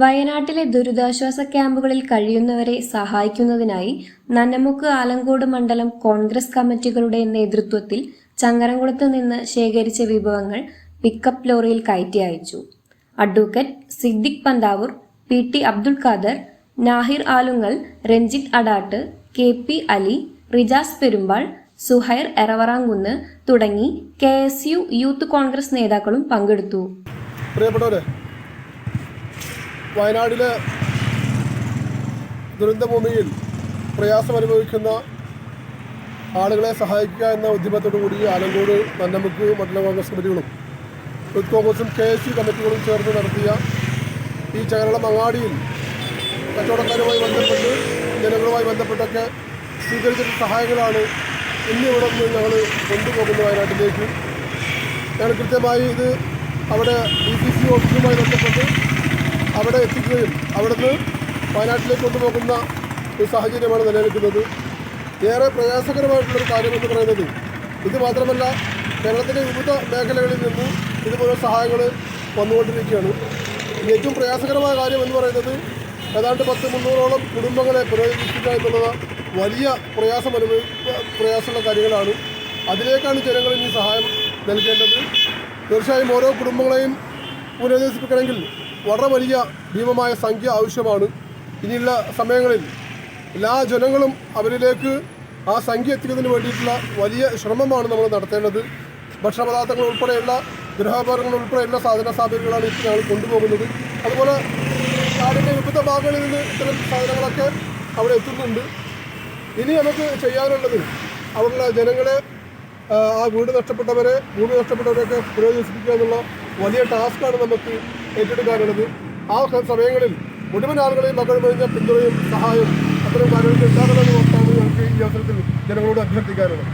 വയനാട്ടിലെ ദുരിതാശ്വാസ ക്യാമ്പുകളിൽ കഴിയുന്നവരെ സഹായിക്കുന്നതിനായി നന്നമുക്ക് ആലങ്കോട് മണ്ഡലം കോൺഗ്രസ് കമ്മിറ്റികളുടെ നേതൃത്വത്തിൽ ചങ്ങരംകുളത്ത് നിന്ന് ശേഖരിച്ച വിഭവങ്ങൾ പിക്കപ്പ് ലോറിയിൽ കയറ്റി അയച്ചു. Advocate Siddique Panthavoor P T Abdul Khader Nahir Alungal Ranjith Adatt K P Ali Rijas Perumbal Suhair Eravarankunnu തുടങ്ങി K S U youth Congress നേതാക്കളും പങ്കെടുത്തു. പ്രിയപ്പെട്ടവരെ വയനാടിലെ ദുരന്തഭൂമിയിൽ പ്രയാസം അനുഭവിക്കുന്ന ആളുകളെ സഹായിക്കുക എന്ന ഉദ്യമത്തോടു കൂടി ആലങ്കോട് നന്നമുക്ക് മണ്ഡല കോൺഗ്രസ് കമ്മിറ്റികളും യൂത്ത് കോൺഗ്രസും കെ എസ് യു കമ്മിറ്റികളും ചേർന്ന് നടത്തിയ ഈ ചകരളം അങ്ങാടിയിൽ കച്ചവടക്കാരുമായി ബന്ധപ്പെട്ട് ജനങ്ങളുമായി ബന്ധപ്പെട്ടൊക്കെ സ്വീകരിച്ചിട്ട് സഹായങ്ങളാണ് ഇന്ന് ഇവിടെ നിന്ന് ഞങ്ങൾ കൊണ്ടുപോകുന്നത് വയനാട്ടിലേക്ക്. ഞങ്ങൾ കൃത്യമായി ഇത് അവിടെ ഡി സി സി ഓഫീസുമായി ബന്ധപ്പെട്ട് അവിടെ എത്തിക്കുകയും അവിടുന്ന് വയനാട്ടിലേക്ക് കൊണ്ടുപോകുന്ന ഒരു സാഹചര്യമാണ് നിലനിൽക്കുന്നത്. ഏറെ പ്രയാസകരമായിട്ടുള്ളൊരു കാര്യമെന്ന് പറയുന്നത് ഇത് മാത്രമല്ല കേരളത്തിലെ വിവിധ മേഖലകളിൽ നിന്ന് ഇതുപോലെ സഹായങ്ങൾ വന്നുകൊണ്ടിരിക്കുകയാണ്. ഏറ്റവും പ്രയാസകരമായ കാര്യം എന്ന് പറയുന്നത് ഏതാണ്ട് പത്ത് മുന്നൂറോളം കുടുംബങ്ങളെ പുനരധിപ്പിക്കുക എന്നുള്ളത് വലിയ പ്രയാസം അനുഭവി പ്രയാസമുള്ള കാര്യങ്ങളാണ്. അതിലേക്കാണ് ജനങ്ങൾ ഇനി സഹായം നൽകേണ്ടത്. തീർച്ചയായും ഓരോ കുടുംബങ്ങളെയും പുനരധിവസിപ്പിക്കണമെങ്കിൽ വളരെ വലിയ ഭീമമായ സംഖ്യ ആവശ്യമാണ്. ഇനിയുള്ള സമയങ്ങളിൽ എല്ലാ ജനങ്ങളും അവരിലേക്ക് ആ സംഖ്യ എത്തിക്കുന്നതിന് വേണ്ടിയിട്ടുള്ള വലിയ ശ്രമമാണ് നമ്മൾ നടത്തേണ്ടത്. ഭക്ഷണപദാർത്ഥങ്ങൾ ഉൾപ്പെടെയുള്ള ഗൃഹോപകരണങ്ങൾ ഉൾപ്പെടെയുള്ള സാധന സാമഗ്രികളാണ് ഇപ്പോൾ ഞങ്ങൾ കൊണ്ടുപോകുന്നത്. അതുപോലെ നാടിന്റെ വിവിധ ഭാഗങ്ങളിൽ നിന്ന് ഇത്തരം സാധനങ്ങളൊക്കെ അവിടെ എത്തുന്നുണ്ട്. ഇനി നമുക്ക് ചെയ്യാനുള്ളത് അവിടെയുള്ള ജനങ്ങളെ ആ, വീട് നഷ്ടപ്പെട്ടവരെ ഭൂമി നഷ്ടപ്പെട്ടവരെയൊക്കെ പുനരധിവസിപ്പിക്കുക എന്നുള്ള വലിയ ടാസ്ക്കാണ് നമുക്ക് ഏറ്റെടുക്കാനുള്ളത്. ആ സമയങ്ങളിൽ മുഴുവൻ ആളുകളെയും മക്കൾ പിന്തുണയും സഹായവും അത്തരം കാര്യങ്ങൾക്ക് ഉണ്ടാകണമെന്ന് ഓർത്താണ് ഞങ്ങൾക്ക് ഈ അവസരത്തിൽ ജനങ്ങളോട് അഭ്യർത്ഥിക്കാനുള്ളത്.